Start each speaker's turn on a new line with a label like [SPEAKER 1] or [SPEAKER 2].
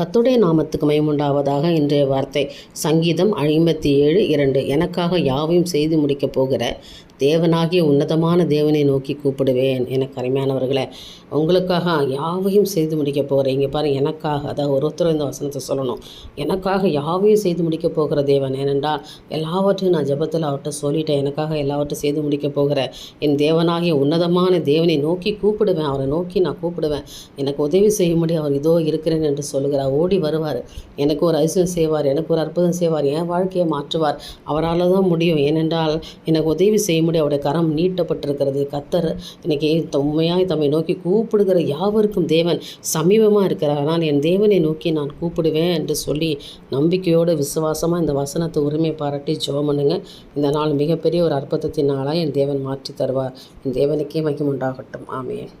[SPEAKER 1] கத்துடைய நாமத்துக்கு மயமுண்டாவதாக இன்றைய வார்த்தை. சங்கீதம் ஐம்பத்தி ஏழு இரண்டு. எனக்காக யாவையும் செய்து முடிக்கப் போகிற தேவனாகிய உன்னதமான தேவனை நோக்கி கூப்பிடுவேன். எனக்கு அருமையானவர்களே உங்களுக்காக யாவையும் செய்து முடிக்கப் போகிறேன் இங்கே பாருங்கள் எனக்காக அதாவது ஒருத்தரும் இந்த வசனத்தை சொல்லணும். எனக்காக யாவையும் செய்து முடிக்கப் போகிற தேவன் ஏனென்றால் எல்லாவற்றையும் நான் ஜெபத்தில் அவர்கிட்ட சொல்லிட்டேன். எனக்காக எல்லாவற்றையும் செய்து முடிக்கப் போகிற என் தேவனாகிய உன்னதமான தேவனை நோக்கி கூப்பிடுவேன். அவரை நோக்கி நான் கூப்பிடுவேன். எனக்கு உதவி செய்யும்படி அவர் இதோ இருக்கிறேன் என்று சொல்லுகிறார். ஓடி வருவார். எனக்கு ஒரு அதிசயம் செய்வார். எனக்கு ஒரு அற்புதம் செய்வார். என் வாழ்க்கையை மாற்றுவார். அவரால் தான் முடியும். ஏனென்றால் எனக்கு உதவி செய்யும்படி அவருடைய கரம் நீட்டப்பட்டிருக்கிறது. கத்தர் இன்னைக்கு உண்மையாய் தம்மை நோக்கி கூப்பிடுகிற யாவருக்கும் தேவன் சமீபமாக இருக்கிறார். ஆனால் என் தேவனை நோக்கி நான் கூப்பிடுவேன் என்று சொல்லி நம்பிக்கையோடு விசுவாசமாக இந்த வசனத்தை உரிமை பாராட்டி ஜெபம் பண்ணுங்க. இந்த நாள் மிகப்பெரிய ஒரு அற்புதத்தின் நாளாக என் தேவன் மாற்றி தருவார். என் தேவனுக்கே மகிமுண்டாகட்டும் ஆமையன்